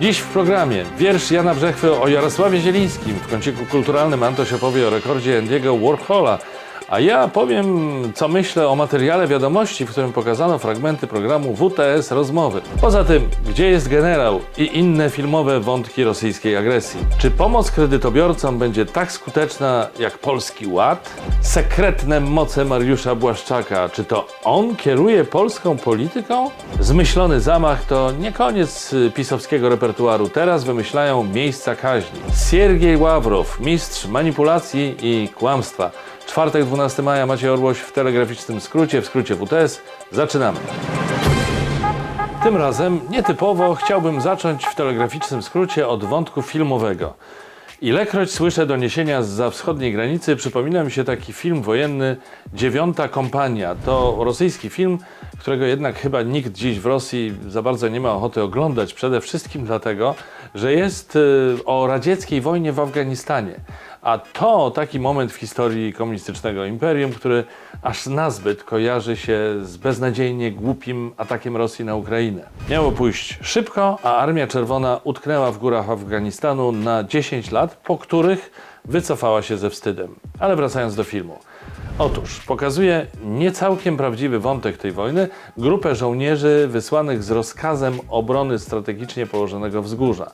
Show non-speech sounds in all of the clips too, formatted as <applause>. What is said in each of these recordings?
Dziś w programie wiersz Jana Brzechwy o Jarosławie Zielińskim. W kąciku kulturalnym Antoś opowie o rekordzie Andiego Warhola. A ja powiem, co myślę o materiale wiadomości, w którym pokazano fragmenty programu WTS Rozmowy. Poza tym, gdzie jest generał i inne filmowe wątki rosyjskiej agresji. Czy pomoc kredytobiorcom będzie tak skuteczna jak Polski Ład? Sekretne moce Mariusza Błaszczaka. Czy to on kieruje polską polityką? Zmyślony zamach to nie koniec pisowskiego repertuaru. Teraz wymyślają miejsca kaźni. Siergiej Ławrow, mistrz manipulacji i kłamstwa. Czwartek, 12 maja, Maciej Orłoś w telegraficznym skrócie, w skrócie WTS. Zaczynamy. Tym razem nietypowo chciałbym zacząć w telegraficznym skrócie od wątku filmowego. Ilekroć słyszę doniesienia z wschodniej granicy, przypomina mi się taki film wojenny Dziewiąta Kompania. To rosyjski film, którego jednak chyba nikt dziś w Rosji za bardzo nie ma ochoty oglądać. Przede wszystkim dlatego, że jest y, o radzieckiej wojnie w Afganistanie. A to taki moment w historii komunistycznego imperium, który aż nazbyt kojarzy się z beznadziejnie głupim atakiem Rosji na Ukrainę. Miało pójść szybko, a Armia Czerwona utknęła w górach Afganistanu na 10 lat, po których wycofała się ze wstydem. Ale wracając do filmu. Otóż pokazuje niecałkiem prawdziwy wątek tej wojny grupę żołnierzy wysłanych z rozkazem obrony strategicznie położonego wzgórza.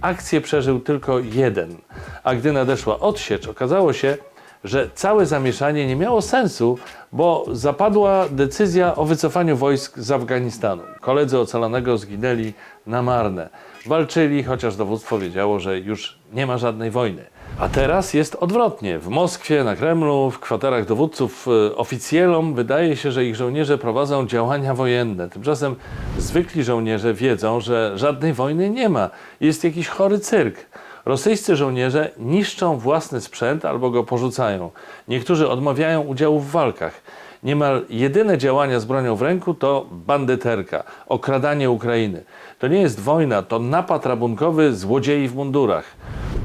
Akcję przeżył tylko jeden, a gdy nadeszła odsiecz, okazało się, że całe zamieszanie nie miało sensu, bo zapadła decyzja o wycofaniu wojsk z Afganistanu. Koledzy ocalonego zginęli na marne. Walczyli, chociaż dowództwo wiedziało, że już nie ma żadnej wojny. A teraz jest odwrotnie. W Moskwie, na Kremlu, w kwaterach dowódców y, oficjelom wydaje się, że ich żołnierze prowadzą działania wojenne. Tymczasem zwykli żołnierze wiedzą, że żadnej wojny nie ma. Jest jakiś chory cyrk. Rosyjscy żołnierze niszczą własny sprzęt albo go porzucają. Niektórzy odmawiają udziału w walkach. Niemal jedyne działania z bronią w ręku to bandyterka, okradanie Ukrainy. To nie jest wojna, to napad rabunkowy złodziei w mundurach.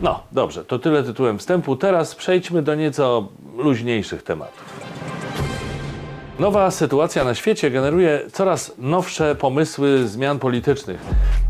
No, dobrze, to tyle tytułem wstępu. Teraz przejdźmy do nieco luźniejszych tematów. Nowa sytuacja na świecie generuje coraz nowsze pomysły zmian politycznych.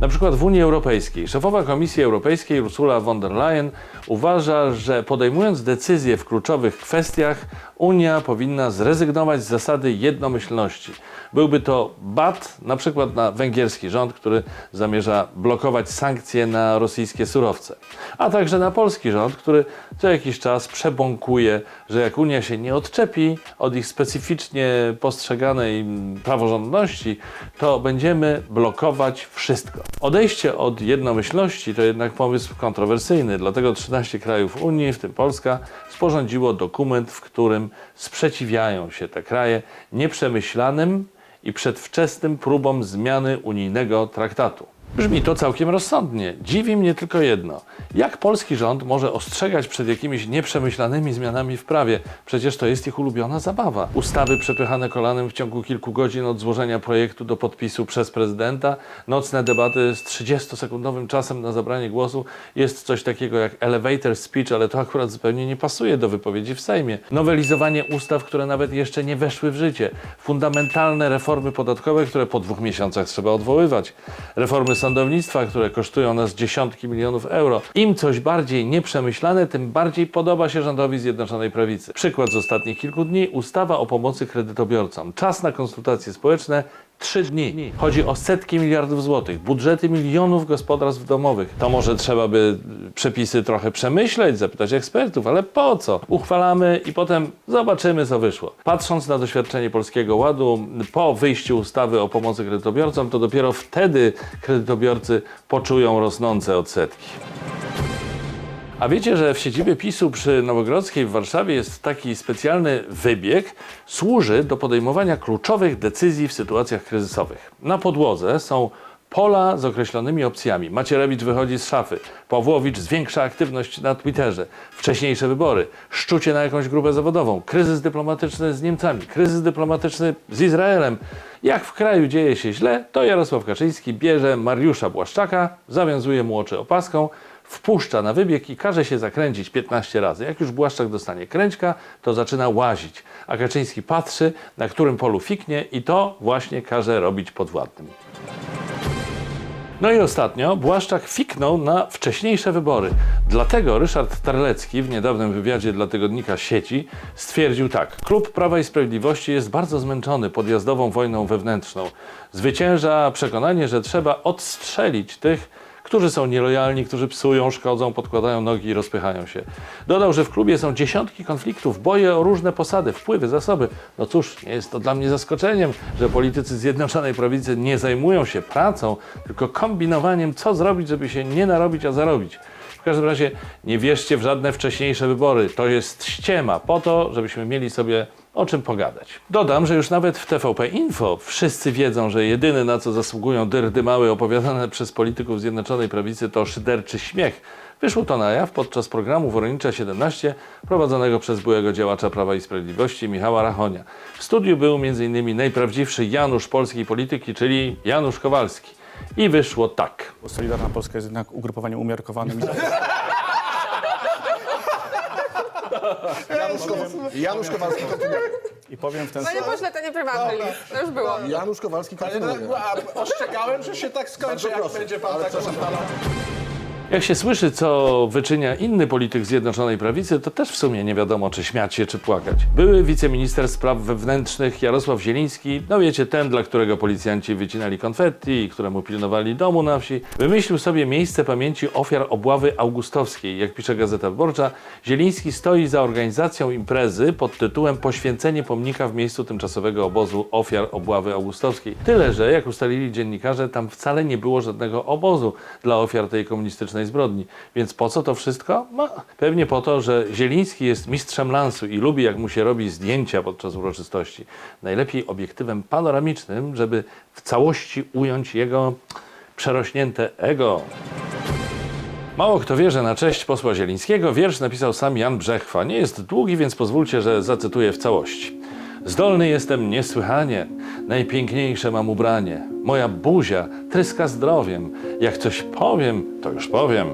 Na przykład w Unii Europejskiej. Szefowa Komisji Europejskiej Ursula von der Leyen uważa, że podejmując decyzje w kluczowych kwestiach, Unia powinna zrezygnować z zasady jednomyślności. Byłby to bat na przykład na węgierski rząd, który zamierza blokować sankcje na rosyjskie surowce, a także na polski rząd, który co jakiś czas przebąkuje, że jak Unia się nie odczepi od ich specyficznie postrzeganej praworządności, to będziemy blokować wszystko. Odejście od jednomyślności to jednak pomysł kontrowersyjny, dlatego 13 krajów Unii, w tym Polska, sporządziło dokument, w którym sprzeciwiają się te kraje nieprzemyślanym i przedwczesnym próbom zmiany unijnego traktatu. Brzmi to całkiem rozsądnie. Dziwi mnie tylko jedno. Jak polski rząd może ostrzegać przed jakimiś nieprzemyślanymi zmianami w prawie? Przecież to jest ich ulubiona zabawa. Ustawy przepychane kolanem w ciągu kilku godzin od złożenia projektu do podpisu przez prezydenta, nocne debaty z 30-sekundowym czasem na zabranie głosu. Jest coś takiego jak elevator speech, ale to akurat zupełnie nie pasuje do wypowiedzi w Sejmie. Nowelizowanie ustaw, które nawet jeszcze nie weszły w życie. Fundamentalne reformy podatkowe, które po dwóch miesiącach trzeba odwoływać. Reformy sądownictwa, które kosztują nas dziesiątki milionów euro. Im coś bardziej nieprzemyślane, tym bardziej podoba się rządowi Zjednoczonej Prawicy. Przykład z ostatnich kilku dni. Ustawa o pomocy kredytobiorcom. Czas na konsultacje społeczne Trzy dni. Chodzi o setki miliardów złotych, budżety milionów gospodarstw domowych. To może trzeba by przepisy trochę przemyśleć, zapytać ekspertów, ale po co? Uchwalamy i potem zobaczymy, co wyszło. Patrząc na doświadczenie Polskiego Ładu, po wyjściu ustawy o pomocy kredytobiorcom, to dopiero wtedy kredytobiorcy poczują rosnące odsetki. A wiecie, że w siedzibie PiSu przy Nowogrodzkiej w Warszawie jest taki specjalny wybieg, służy do podejmowania kluczowych decyzji w sytuacjach kryzysowych. Na podłodze są pola z określonymi opcjami. Macierewicz wychodzi z szafy, Pawłowicz zwiększa aktywność na Twitterze, wcześniejsze wybory, szczucie na jakąś grupę zawodową, kryzys dyplomatyczny z Niemcami, kryzys dyplomatyczny z Izraelem. Jak w kraju dzieje się źle, to Jarosław Kaczyński bierze Mariusza Błaszczaka, zawiązuje mu oczy opaską, wpuszcza na wybieg i każe się zakręcić 15 razy. Jak już Błaszczak dostanie kręćka, to zaczyna łazić, a Kaczyński patrzy, na którym polu fiknie i to właśnie każe robić podwładnym. No i ostatnio Błaszczak fiknął na wcześniejsze wybory. Dlatego Ryszard Terlecki w niedawnym wywiadzie dla tygodnika Sieci stwierdził tak. Klub Prawa i Sprawiedliwości jest bardzo zmęczony podjazdową wojną wewnętrzną. Zwycięża przekonanie, że trzeba odstrzelić tych, którzy są nielojalni, którzy psują, szkodzą, podkładają nogi i rozpychają się. Dodał, że w klubie są dziesiątki konfliktów, boje o różne posady, wpływy, zasoby. No cóż, nie jest to dla mnie zaskoczeniem, że politycy Zjednoczonej Prawicy nie zajmują się pracą, tylko kombinowaniem, co zrobić, żeby się nie narobić, a zarobić. W każdym razie nie wierzcie w żadne wcześniejsze wybory. To jest ściema po to, żebyśmy mieli sobie o czym pogadać. Dodam, że już nawet w TVP Info wszyscy wiedzą, że jedyny na co zasługują dyrdy małe opowiadane przez polityków Zjednoczonej Prawicy to szyderczy śmiech. Wyszło to na jaw podczas programu Woronicza 17 prowadzonego przez byłego działacza Prawa i Sprawiedliwości Michała Rachonia. W studiu był m.in. najprawdziwszy Janusz polskiej polityki, czyli Janusz Kowalski. I wyszło tak. Solidarna Polska jest jednak ugrupowaniem umiarkowanym. <laughs> Janusz, Kowalski, Janusz Kowalski kontynuuje. I powiem w ten Panie sposób. pośle, to nie prywatny list. To już było. Janusz Kowalski kontynuuje. A ostrzegałem, że się tak skończy, jak proszę. będzie pan tak. Jak się słyszy, co wyczynia inny polityk Zjednoczonej Prawicy, to też w sumie nie wiadomo, czy śmiać się, czy płakać. Były wiceminister spraw wewnętrznych Jarosław Zieliński, no wiecie, ten, dla którego policjanci wycinali konfetti i któremu pilnowali domu na wsi, wymyślił sobie miejsce pamięci ofiar obławy augustowskiej. Jak pisze Gazeta Wyborcza, Zieliński stoi za organizacją imprezy pod tytułem Poświęcenie pomnika w miejscu tymczasowego obozu ofiar obławy augustowskiej. Tyle, że jak ustalili dziennikarze, tam wcale nie było żadnego obozu dla ofiar tej komunistycznej zbrodni. Więc po co to wszystko? No, pewnie po to, że Zieliński jest mistrzem lansu i lubi, jak mu się robi zdjęcia podczas uroczystości. Najlepiej obiektywem panoramicznym, żeby w całości ująć jego przerośnięte ego. Mało kto wie, że na cześć posła Zielińskiego wiersz napisał sam Jan Brzechwa. Nie jest długi, więc pozwólcie, że zacytuję w całości. Zdolny jestem niesłychanie, najpiękniejsze mam ubranie. Moja buzia tryska zdrowiem. Jak coś powiem, to już powiem.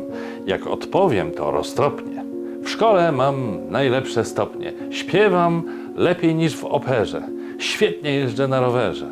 Jak odpowiem, to roztropnie. W szkole mam najlepsze stopnie. Śpiewam lepiej niż w operze. Świetnie jeżdżę na rowerze.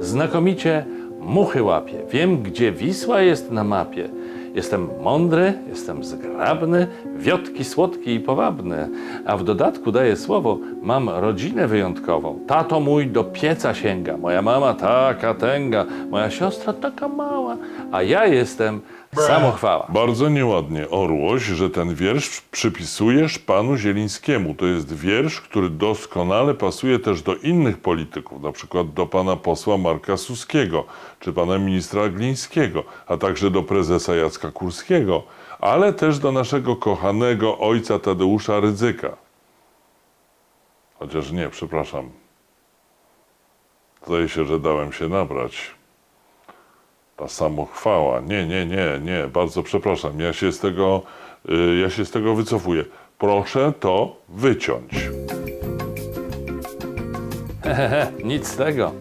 Znakomicie muchy łapię. Wiem, gdzie Wisła jest na mapie. Jestem mądry, jestem zgrabny, wiotki słodki i powabny, a w dodatku daję słowo, mam rodzinę wyjątkową. Tato mój do pieca sięga, moja mama taka tęga, moja siostra taka mała, a ja jestem samochwała. Bardzo nieładnie, Orłoś, że ten wiersz przypisujesz panu Zielińskiemu. To jest wiersz, który doskonale pasuje też do innych polityków, na przykład do pana posła Marka Suskiego, czy pana ministra Glińskiego, a także do prezesa Jacka Kurskiego, ale też do naszego kochanego ojca Tadeusza Rydzyka. Chociaż nie, przepraszam. Zdaje się, że dałem się nabrać. Ta samochwała. Nie, nie, nie, nie, bardzo przepraszam. Ja się z tego, y, ja się z tego wycofuję. Proszę to wyciąć. <laughs> Nic z tego.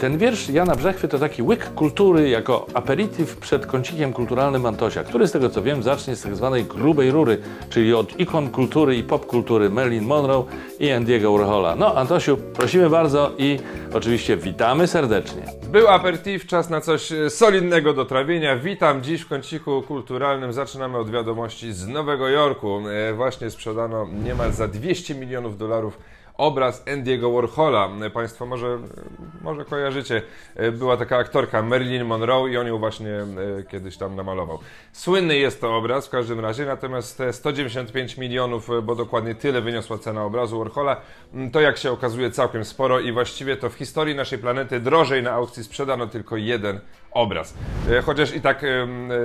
Ten wiersz Jana Brzechwy to taki łyk kultury jako aperitif przed kącikiem kulturalnym Antosia, który z tego co wiem zacznie z tak zwanej grubej rury, czyli od ikon kultury i popkultury Marilyn Monroe i Andiego Warhola. No Antosiu, prosimy bardzo i oczywiście witamy serdecznie. Był aperitif, czas na coś e, solidnego do trawienia. Witam dziś w kąciku kulturalnym. Zaczynamy od wiadomości z Nowego Jorku. E, Właśnie sprzedano niemal za 200 milionów dolarów obraz Andiego Warhola. Państwo może, może kojarzycie, była taka aktorka Marilyn Monroe i on ją właśnie e, kiedyś tam namalował. Słynny jest to obraz w każdym razie, natomiast te 195 milionów, e, bo dokładnie tyle wyniosła cena obrazu Warhola, m, to jak się okazuje całkiem sporo i właściwie to w historii naszej planety drożej na aukcji sprzedano tylko jeden obraz. E, Chociaż i tak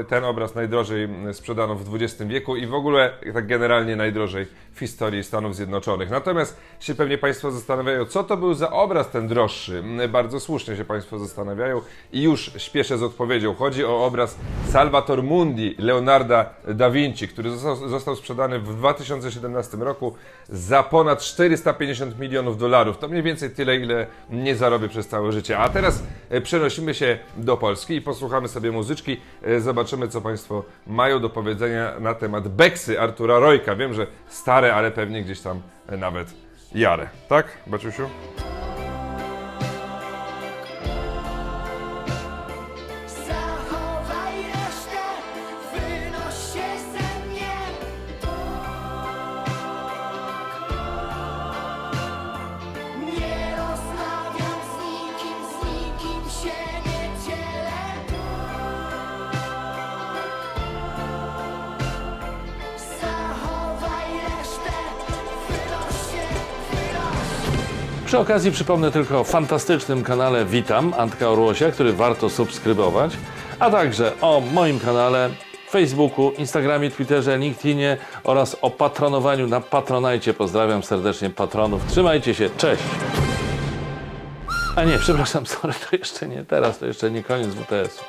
ten obraz najdrożej sprzedano w XX wieku i w ogóle tak generalnie najdrożej w historii Stanów Zjednoczonych. Natomiast się pewnie Państwo zastanawiają, co to był za obraz ten droższy. Bardzo słusznie się Państwo zastanawiają i już śpieszę z odpowiedzią. Chodzi o obraz Salvator Mundi Leonarda da Vinci, który został, został sprzedany w 2017 roku za ponad 450 milionów dolarów. To mniej więcej tyle, ile nie zarobię przez całe życie. A teraz e, przenosimy się do Polski i posłuchamy sobie muzyczki. E, Zobaczymy, co Państwo mają do powiedzenia na temat Beksy Artura Rojka. Wiem, że stare, ale pewnie gdzieś tam e, nawet jare. Tak, Baciusiu? Przy okazji przypomnę tylko o fantastycznym kanale Witam Antka Orłosia, który warto subskrybować, a także o moim kanale Facebooku, Instagramie, Twitterze, LinkedInie oraz o patronowaniu na Patronajcie. Pozdrawiam serdecznie patronów. Trzymajcie się, cześć! A nie, przepraszam, sorry, to jeszcze nie teraz, to jeszcze nie koniec WTS-u.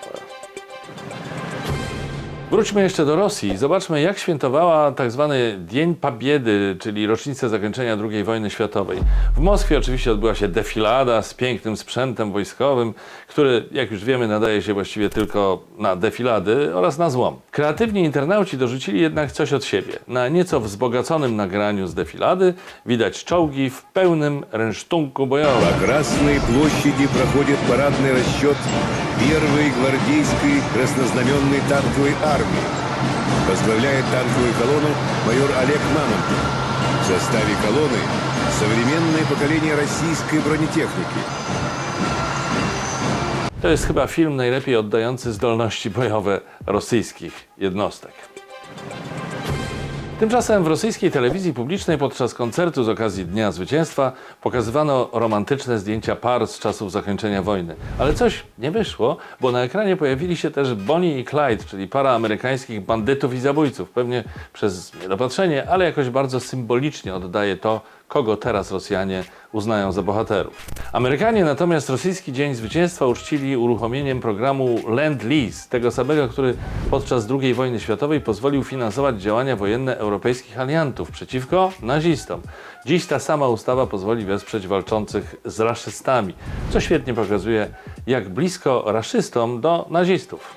Wróćmy jeszcze do Rosji. Zobaczmy, jak świętowała tak zwany Dzień Pabiedy, czyli rocznicę zakończenia II wojny światowej. W Moskwie oczywiście odbyła się defilada z pięknym sprzętem wojskowym, który, jak już wiemy, nadaje się właściwie tylko na defilady oraz na złom. Kreatywni internauci dorzucili jednak coś od siebie. Na nieco wzbogaconym nagraniu z defilady widać czołgi w pełnym rynsztunku bojowym. По Красной площади проходит парадный расчет первой гвардейской краснознаменной танковой армии. Возглавляет танковую колонну майор Олег Мамонтов. В составе колонны современное поколение российской бронетехники. To jest chyba film najlepiej oddający zdolności bojowe rosyjskich jednostek. Tymczasem w rosyjskiej telewizji publicznej podczas koncertu z okazji Dnia Zwycięstwa pokazywano romantyczne zdjęcia par z czasów zakończenia wojny. Ale coś nie wyszło, bo na ekranie pojawili się też Bonnie i Clyde, czyli para amerykańskich bandytów i zabójców. Pewnie przez niedopatrzenie, ale jakoś bardzo symbolicznie oddaje to, kogo teraz Rosjanie uznają za bohaterów. Amerykanie natomiast rosyjski Dzień Zwycięstwa uczcili uruchomieniem programu Land-Lease, tego samego, który podczas II wojny światowej pozwolił finansować działania wojenne europejskich aliantów przeciwko nazistom. Dziś ta sama ustawa pozwoli wesprzeć walczących z raszystami, co świetnie pokazuje, jak blisko raszystom do nazistów.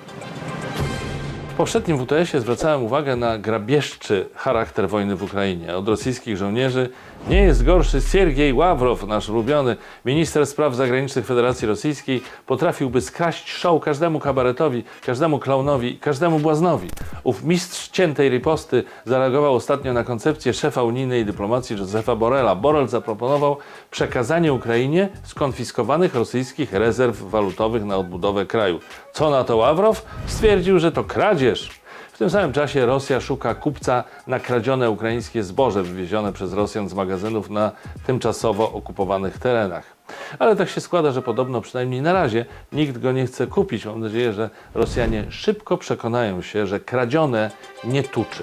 W poprzednim WTS-ie zwracałem uwagę na grabieżczy charakter wojny w Ukrainie. Od rosyjskich żołnierzy nie jest gorszy Siergiej Ławrow, nasz ulubiony minister spraw zagranicznych Federacji Rosyjskiej, potrafiłby skraść show każdemu kabaretowi, każdemu klaunowi, każdemu błaznowi. Ów mistrz ciętej riposty zareagował ostatnio na koncepcję szefa unijnej dyplomacji Josefa Borrella. Borrell zaproponował przekazanie Ukrainie skonfiskowanych rosyjskich rezerw walutowych na odbudowę kraju. Co na to Ławrow? Stwierdził, że to kradzież. W tym samym czasie Rosja szuka kupca na kradzione ukraińskie zboże wywiezione przez Rosjan z magazynów na tymczasowo okupowanych terenach. Ale tak się składa, że podobno przynajmniej na razie nikt go nie chce kupić. Mam nadzieję, że Rosjanie szybko przekonają się, że kradzione nie tuczy.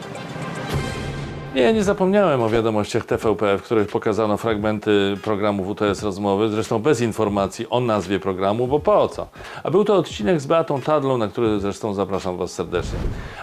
Nie, nie zapomniałem o wiadomościach TVP, w których pokazano fragmenty programu WTS Rozmowy, zresztą bez informacji o nazwie programu, bo po co? A był to odcinek z Beatą Tadlą, na który zresztą zapraszam Was serdecznie.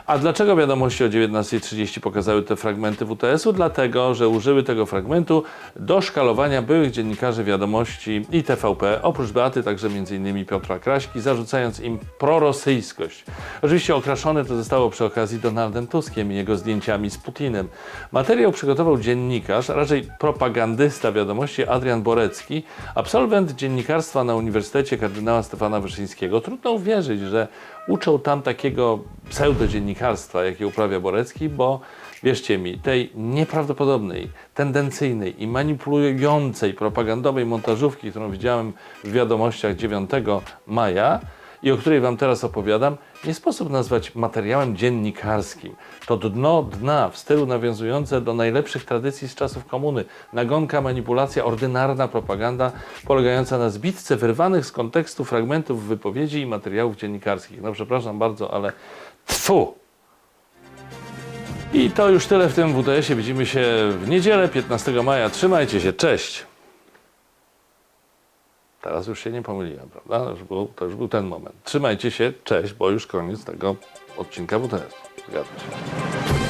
A dlaczego wiadomości o 19.30 pokazały te fragmenty WTS-u? Dlatego, że użyły tego fragmentu do szkalowania byłych dziennikarzy wiadomości i TVP, oprócz Beaty także m.in. Piotra Kraśki, zarzucając im prorosyjskość. Oczywiście okraszone to zostało przy okazji Donaldem Tuskiem i jego zdjęciami z Putinem. Materiał przygotował dziennikarz, raczej propagandysta wiadomości Adrian Borecki, absolwent dziennikarstwa na Uniwersytecie kardynała Stefana Wyszyńskiego. Trudno uwierzyć, że uczą tam takiego pseudodziennikarstwa, jakie uprawia Borecki, bo wierzcie mi, tej nieprawdopodobnej, tendencyjnej i manipulującej propagandowej montażówki, którą widziałem w wiadomościach 9 maja, i o której Wam teraz opowiadam, nie sposób nazwać materiałem dziennikarskim. To dno dna w stylu nawiązujące do najlepszych tradycji z czasów komuny. Nagonka, manipulacja, ordynarna propaganda polegająca na zbitce wyrwanych z kontekstu fragmentów wypowiedzi i materiałów dziennikarskich. No przepraszam bardzo, ale tfu! I to już tyle w tym WTS-ie. Widzimy się w niedzielę 15 maja. Trzymajcie się, cześć! Teraz już się nie pomyliłem, prawda? To już był, to już był ten moment. Trzymajcie się, cześć, bo już koniec tego odcinka WTS. Zgadza się.